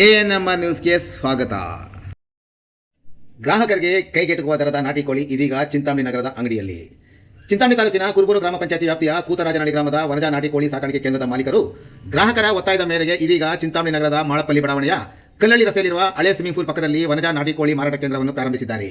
ANM ನ್ಯೂಸ್ಗೆ ಸ್ವಾಗತ. ಗ್ರಾಹಕರಿಗೆ ಕೈಗೆಟುಕುವ ದರದ ನಾಟಿ ಕೋಳಿ ಇದೀಗ ಚಿಂತಾಮಣಿ ನಗರದ ಅಂಗಡಿಯಲ್ಲಿ. ಚಿಂತಾಮಣಿ ತಾಲೂಕಿನ ಕುರುಬೂರು ಗ್ರಾಮ ಪಂಚಾಯತಿ ವ್ಯಾಪ್ತಿಯ ಕೂತರಾಜನಹಳ್ಳಿ ಗ್ರಾಮದ ವನಜಾ ನಾಟಿ ಕೋಳಿ ಸಾಕಾಣಿಕೆ ಕೇಂದ್ರದ ಮಾಲೀಕರು ಗ್ರಾಹಕರ ಒತ್ತಾಯದ ಮೇರೆಗೆ ಇದೀಗ ಚಿಂತಾಮಣಿ ನಗರದ ಮಾಳಪಲ್ಲಿ ಬಡಾವಣೆಯ ಕಲ್ಲಳ್ಳಿ ರಸ್ತೆಯಲ್ಲಿರುವ ಹಳೆ ಸ್ವಿಮ್ಮಿಂಗ್ ಪೂಲ್ ಪಕ್ಕದಲ್ಲಿ ವನಜಾ ನಾಟಿ ಕೋಳಿ ಮಾರಾಟ ಕೇಂದ್ರವನ್ನು ಪ್ರಾರಂಭಿಸಿದ್ದಾರೆ.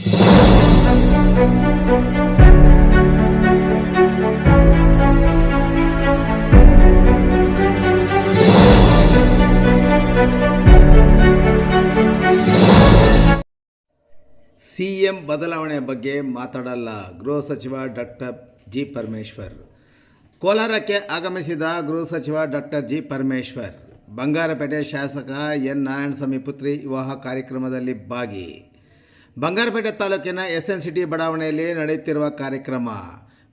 ಸಿಎಂ ಬದಲಾವಣೆ ಬಗ್ಗೆ ಮಾತಾಡಲ್ಲ ಗೃಹ ಸಚಿವ ಡಾಕ್ಟರ್ ಜಿ ಪರಮೇಶ್ವರ್. ಕೋಲಾರಕ್ಕೆ ಆಗಮಿಸಿದ ಗೃಹ ಸಚಿವ ಡಾಕ್ಟರ್ ಜಿ ಪರಮೇಶ್ವರ್. ಬಂಗಾರಪೇಟೆ ಶಾಸಕ ಎನ್ ನಾರಾಯಣಸ್ವಾಮಿ ಪುತ್ರಿ ವಿವಾಹ ಕಾರ್ಯಕ್ರಮದಲ್ಲಿ ಭಾಗಿ. ಬಂಗಾರಪೇಟೆ ತಾಲೂಕಿನ ಎಸ್ ಎನ್ ಸಿಟಿ ಬಡಾವಣೆಯಲ್ಲಿ ನಡೆಯುತ್ತಿರುವ ಕಾರ್ಯಕ್ರಮ.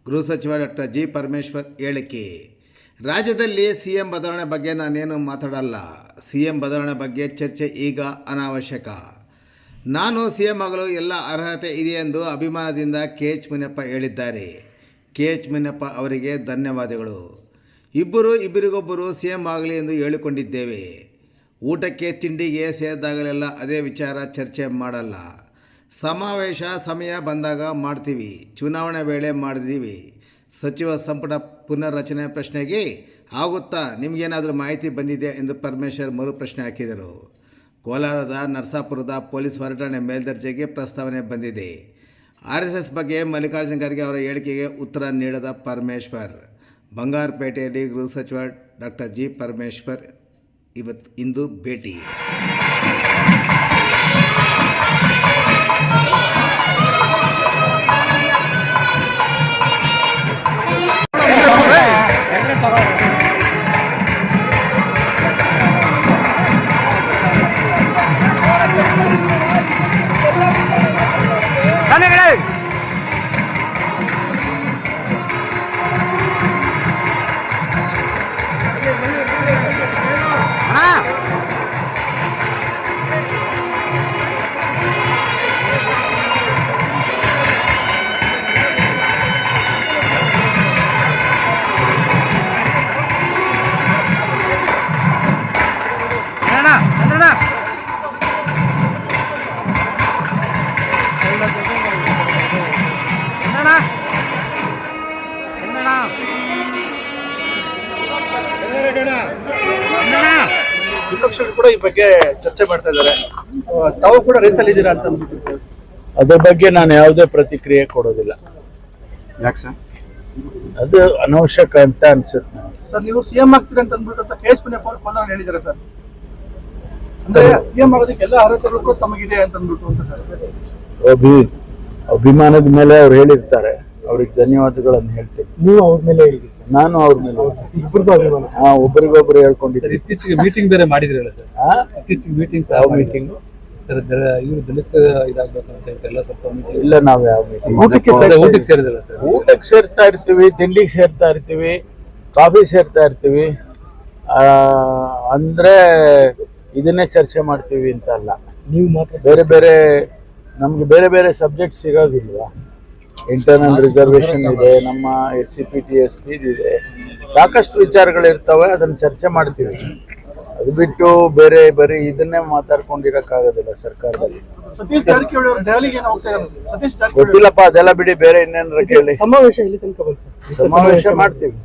ಗೃಹ ಸಚಿವ ಡಾಕ್ಟರ್ ಜಿ ಪರಮೇಶ್ವರ್ ಹೇಳಿಕೆ. ರಾಜ್ಯದಲ್ಲಿ ಸಿ ಎಂ ಬದಲಾವಣೆ ಬಗ್ಗೆ ನಾನೇನು ಮಾತಾಡಲ್ಲ. ಸಿ ಎಂ ಬದಲಾವಣೆ ಬಗ್ಗೆ ಚರ್ಚೆ ಈಗ ಅನಾವಶ್ಯಕ. ನಾನು ಸಿ ಎಂ ಆಗಲು ಎಲ್ಲ ಅರ್ಹತೆ ಇದೆ ಎಂದು ಅಭಿಮಾನದಿಂದ ಕೆ ಎಚ್ ಮುನಿಯಪ್ಪ ಹೇಳಿದ್ದಾರೆ. ಕೆ ಎಚ್ ಮುನಿಯಪ್ಪ ಅವರಿಗೆ ಧನ್ಯವಾದಗಳು. ಇಬ್ಬರು ಇಬ್ಬರಿಗೊಬ್ಬರು ಸಿ ಎಂ ಆಗಲಿ ಎಂದು ಹೇಳಿಕೊಂಡಿದ್ದೇವೆ. ಊಟಕ್ಕೆ ತಿಂಡಿಗೆ ಸೇರಿದಾಗಲೆಲ್ಲ ಅದೇ ವಿಚಾರ ಚರ್ಚೆ ಮಾಡಲ್ಲ. ಸಮಾವೇಶ ಸಮಯ ಬಂದಾಗ ಮಾಡ್ತೀವಿ. ಚುನಾವಣೆ ವೇಳೆ ಮಾಡಿದ್ದೀವಿ ಸಚಿವ ಸಂಪುಟ ಪುನರ್ರಚನೆ ಪ್ರಶ್ನೆಗೆ ಆಗುತ್ತಾ? ನಿಮಗೇನಾದರೂ ಮಾಹಿತಿ ಬಂದಿದೆ ಎಂದು ಪರಮೇಶ್ವರ್ ಮರು ಪ್ರಶ್ನೆ ಹಾಕಿದರು. ಕೋಲಾರದ ನರಸಾಪುರದ ಪೊಲೀಸ್ ಹೊರಟಾಣೆ ಮೇಲ್ದರ್ಜೆಗೆ ಪ್ರಸ್ತಾವನೆ ಬಂದಿದೆ. ಆರ್ ಎಸ್ ಬಗ್ಗೆ ಮಲ್ಲಿಕಾರ್ಜುನ ಖರ್ಗೆ ಅವರ ಹೇಳಿಕೆಗೆ ಉತ್ತರ ನೀಡದ ಪರಮೇಶ್ವರ್. ಬಂಗಾರಪೇಟೆಯಲ್ಲಿ ಗೃಹ ಸಚಿವ ಡಾಕ್ಟರ್ ಜಿ ಪರಮೇಶ್ವರ್ ಇವತ್ತು ಇಂದು ಭೇಟಿ. ವಿಪಕ್ಷಗಳು ಕೂಡ ಈ ಬಗ್ಗೆ ಚರ್ಚೆ ಮಾಡ್ತಾ ಇದ್ದಾರೆ. ತಾವು ಕೂಡ ರೇಸಲ್ಲಿ ಇದ್ದೀರಾ ಅಂತ ಅಂದ್ಬಿಟ್ಟು. ಅದ್ರ ಬಗ್ಗೆ ನಾನು ಯಾವುದೇ ಪ್ರತಿಕ್ರಿಯೆ ಕೊಡೋದಿಲ್ಲ. ಯಾಕೆ ಸರ್? ಅದು ಅನವಶ್ಯಕ ಅಂತ ಅನ್ಸುತ್ತೆ ಸರ್ ನೀವು ಸಿಎಂ ಆಗ್ತೀರಾ ಅಂತ ಅಂದ್ಬಿಟ್ಟು ಅಂತ ಕೆ ಎಸ್ ಪುಣ್ಯಪ್ಪ ಅವರು ಹೇಳಿದ್ದಾರೆ ಸರ್? ಅಂದ್ರೆ ಸಿಎಂ ಆಗೋದಕ್ಕೆ ಎಲ್ಲ ಅರ್ಹತೆಗಳು ತಮಗಿದೆ ಅಂತ ಅಂದ್ಬಿಟ್ಟು ಅಂತ ಸರ್. ಅಭಿ ಅಭಿಮಾನದ ಮೇಲೆ ಅವ್ರು ಹೇಳಿರ್ತಾರೆ. ಅವ್ರಿಗೆ ಧನ್ಯವಾದಗಳನ್ನು ಹೇಳ್ತೀನಿ. ನೀವು ಅವ್ರ ಮೇಲೆ ಹೇಳಿದ್ದೀರಿ ನಾನು ಅವ್ರ ಮೇಲೆ ಇಬ್ಬರದು ಅಭಿಮಾನ ಹಾ ಒಬ್ರಿಗೊಬ್ರು ಸರ್ ಹೇಳ್ಕೊಂಡಿದ್ದೀನಿ ಇತ್ತೀಚೆಗೆ ಮೀಟಿಂಗ್ ಬೇರೆ ಮಾಡಿದ್ರಲ್ಲ ಸರ್. ಹಾ? ಇತ್ತೀಚೆಗೆ ಮೀಟಿಂಗ್ ಯಾವ ಮೀಟಿಂಗ್ ಸರ್ ಇವ್ರು ದಲಿತ ಇದಾಗ್ಬೇಕು ಅಂತ ಹೇಳ್ತಾರೆ ಎಲ್ಲ ಸ್ವಲ್ಪ meeting. ಇಲ್ಲ ನಾವ್ ಯಾವ ಮೀಟಿಂಗ್ ಊಟಕ್ಕೆ ಅದೇ ಊಟಕ್ಕೆ ಸೇರಿದಲ್ಲ ಸರ್. ಊಟಕ್ಕೆ ಸೇರ್ತಾ ಇರ್ತೀವಿ ತಿಂಡಿಗೆ ಸೇರ್ತಾ ಇರ್ತೀವಿ ಕಾಫಿ ಸೇರ್ತಾ ಇರ್ತೀವಿ. ಆ, ಅಂದ್ರೆ ಇದನ್ನೇ ಚರ್ಚೆ ಮಾಡ್ತೀವಿ ಅಂತ ಅಲ್ಲ. ನೀವು ಮಾತ್ರ ಬೇರೆ ಬೇರೆ ನಮ್ಗೆ ಬೇರೆ ಬೇರೆ ಸಬ್ಜೆಕ್ಟ್ ಸಿಗೋದಿಲ್ವಾ? ಇಂಟರ್ನಲ್ ರಿಸರ್ವೇಶನ್ ಇದೆ ನಮ್ಮ S C P T S P ಇದೆ. ಸಾಕಷ್ಟು ವಿಚಾರಗಳಿರ್ತವೆ ಅದನ್ನ ಚರ್ಚೆ ಮಾಡ್ತೀವಿ. ಅದು ಬಿಟ್ಟು ಬೇರೆ ಬರೀ ಇದನ್ನೇ ಮಾತಾಡ್ಕೊಂಡಿರಕ್ಕಾಗೋದಿಲ್ಲ ಸರ್ಕಾರದಲ್ಲಿ. ಸತೀಶ್ ಜಾರಕಿಹೊಳಿ ಅವರು ದೆಹಲಿಗೆ ಏನೋ ಹೋಗ್ತಾ ಇದ್ದಾರೆ ಸತೀಶ್ ಜಾರಕಿಹೊಳಿ ಗೊತ್ತಿಲ್ಲಪ್ಪ ಅದೆಲ್ಲ ಬಿಡಿ ಬೇರೆ ಇನ್ನೇನಾರ ಕೇಳಿ. ಸಮಾವೇಶ ಎಲ್ಲಿ ತನಕ ಬಂತು? ಸಮಾವೇಶ ಮಾಡ್ತೀವಿ.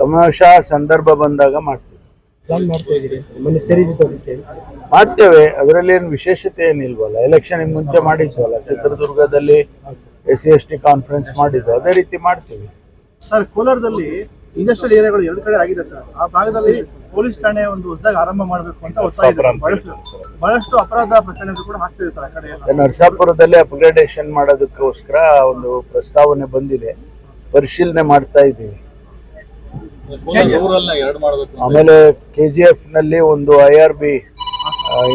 ಸಮಾವೇಶ ಸಂದರ್ಭ ಬಂದಾಗ ಮಾಡ್ತೀವಿ. ಜಾಯಿನ್ ಮಾಡ್ತಾ ಇದ್ದೀರಿ. ಮೊನ್ನೆ ಸೇರಿದ್ದು ಮಾಡ್ತೇವೆ. ಅದರಲ್ಲಿ ಏನು ವಿಶೇಷತೆ ಏನಿಲ್ವಲ್ಲ? ಎಲೆಕ್ಷನ್ ಮುಂಚೆ ಮಾಡಿದ್ವಲ್ಲ? ಚಿತ್ರದುರ್ಗದಲ್ಲಿ S C S T conference ಮಾಡಿದ್ದು. ಅದೇ ರೀತಿ ಮಾಡ್ತೀವಿ. ಸರ್ ಕೋಲಾರದಲ್ಲಿ ಇಂಡಸ್ಟ್ರಿಯಲ್ ಏರಿಯಾಗಳು ಎರಡು ಕಡೆ ಆಗಿದೆ ಸರ್ ಆ ಭಾಗದಲ್ಲಿ ಪೊಲೀಸ್ ಠಾಣೆ ಒಂದು ಹೊಸದಾಗಿ ಆರಂಭ ಮಾಡಬೇಕು ಅಂತ ಒತ್ತಾಯ ಇದೆ ಬಹಳಷ್ಟು ಬಹಳಷ್ಟು ಅಪರಾಧ ಪ್ರಕರಣಗಳು ಕೂಡ ಆಗ್ತಿದೆ ಸರ್ ಆ ಕಡೆ ಎಲ್ಲ. ನರಸಾಪುರದಲ್ಲಿ ಅಪ್ಗ್ರೇಡೇಷನ್ ಮಾಡೋದಕ್ಕೋಸ್ಕರ ಒಂದು ಪ್ರಸ್ತಾವನೆ ಬಂದಿದೆ. ಪರಿಶೀಲನೆ ಮಾಡ್ತಾ ಇದ್ದೀವಿ ರೂರಲ್ನ ಎರಡು ಮಾಡಬೇಕು ಆಮೇಲೆ ಕೆ ಜಿ ಎಫ್ನಲ್ಲಿ ಒಂದು I R B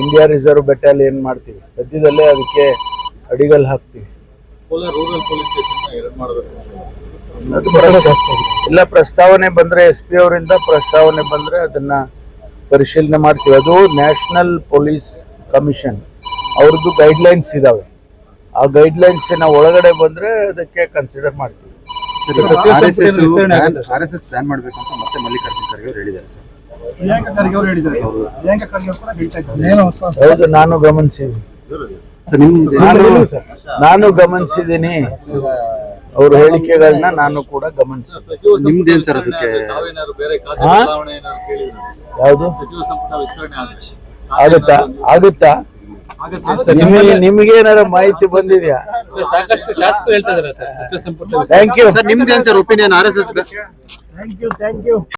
India reserve battalion ಮಾಡ್ತೀವಿ? ಸದ್ಯದಲ್ಲೇ ಅದಕ್ಕೆ ಅಡಿಗಲ್ ಹಾಕ್ತೀವಿ. ಇಲ್ಲ ಪ್ರಸ್ತಾವನೆ ಬಂದ್ರೆ ಎಸ್ ಪಿ ಅವರಿಂದ ಪ್ರಸ್ತಾವನೆ ಬಂದ್ರೆ ಅದನ್ನ ಪರಿಶೀಲನೆ ಮಾಡ್ತೀವಿ. ಅದು ನ್ಯಾಷನಲ್ ಪೊಲೀಸ್ ಕಮಿಷನ್. ಅವ್ರದ್ದು ಗೈಡ್ಲೈನ್ಸ್ ಇದಾವೆ. ಆ ಗೈಡ್ಲೈನ್ಸಿನ ಒಳಗಡೆ ಬಂದ್ರೆ ಅದಕ್ಕೆ ಕನ್ಸಿಡರ್ ಮಾಡ್ತೀವಿ. R S S R S S ban ಮಾಡ್ಬೇಕಂತ ಮತ್ತೆ ಮಲ್ಲಿಕಾರ್ಜುನ್ ಖರ್ಗೆ ಅವರು ಹೇಳಿದ್ದಾರೆ ಸರ್. ಪ್ರಿಯಾಂಕ ಖರ್ಗೆ ಅವರು ಹೇಳಿದ್ದಾರೆ. ಪ್ರಿಯಾಂಕ ಖರ್ಗೆ ಅವರು ಕೂಡ ಹೇಳ್ತಾ ಇದ್ದಾರೆ. ಏನೋ ಹೊಸ ಹೌದು ನಾನು ಗಮನಿಸಿ ಸರ್ ನಾನು ಗಮನಿಸಿದ್ದೀನಿ. ಅವ್ರ ಹೇಳಿಕೆಗಳನ್ನ ನಾನು ಕೂಡ ಗಮನಿಸಿದ್ದೀನಿ. ನಿಮ್ದೇನ್ ಸರ್ ಅದಕ್ಕೆ? ತಾವೇನಾದ್ರು ಬೇರೆ ಖಾತೆ ಹಾ? ಬದಲಾವಣೆ ಏನಾದ್ರು ಕೇಳಿದ್ರೆ ಯಾವುದು? ಆಗುತ್ತಾ? ಆಗುತ್ತಾ? ಸರ್ ನಿಮಗೆ ನಿಮ್ಗೆ ಏನಾರ ಮಾಹಿತಿ ಬಂದಿದ್ಯಾ? ಸಾಕಷ್ಟು ಶಾಸಕರು ಹೇಳ್ತಾ ಇದಾರೆ ಸರ್ ಸಚಿವ ಸಂಪುಟ ಥ್ಯಾಂಕ್ ಯು ಸರ್ ನಿಮ್ದೇನ್ sir opinion R S S thank you thank you